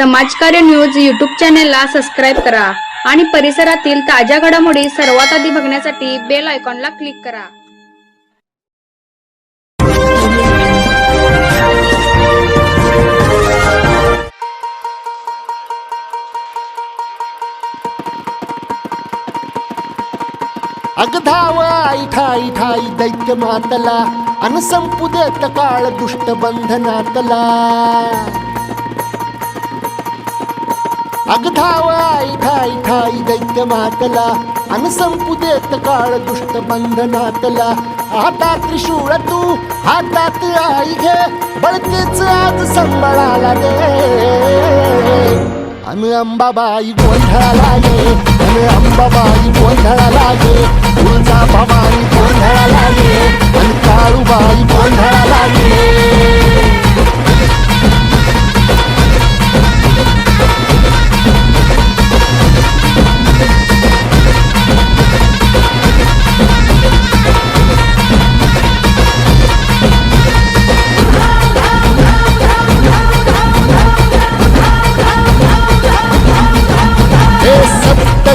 समाजकार्य news YouTube चॅनेलला subscribe करा आणि परिसरातील ताज्या घडामोडी सर्वात आधी बघण्यासाठी बेल आयकॉनला क्लिक करा. अग धाव आई ठाई ठाई दैत्य मातला अन संपू देत काळ दुष्ट बंधनातला. अग धाव आई ठाई ठाई दैत्य मातला अन संपू देत काळ दुष्ट बंधनातला आता त्रिशूळ तू हातात आई घे बळकेच आज संबळाला दे. अन अंबाबाई गोंधळाला ये अन अंबाबाई गोंधळा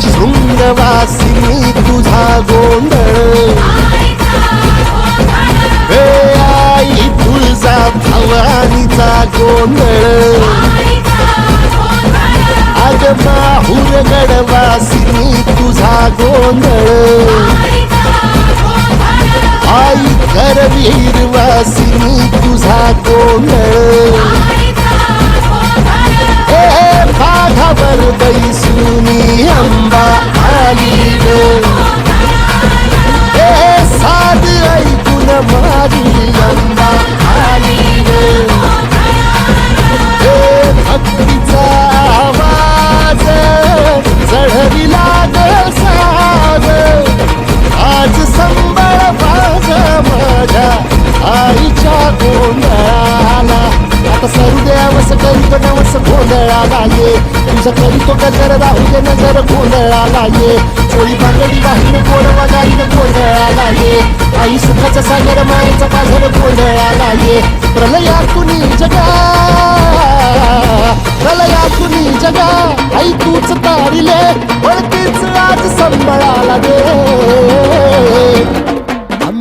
शृंगवासिनी तुझा गोंधळ. हे आई तुझा भवानीचा गोंधळ. अग माहूर गडवासिनी तुझा गोंधळ. आई करवीरवासिनी तुझा गोंधळ. हे पाठावर बैसुनी नवस गोंधळाला ये तुझं करीतो गजर राहू दे नजर गोंधळाला ये चोळी बांगडी वाहिन गोड गाईन गोंधळाला ये आई सुखाचा सागर मायेचा पाझर गोंधळाला ये प्रलयातुनी जगा. प्रलयातुनी जगा. आई तूच तारिले पण तीच आज संबळाला दे.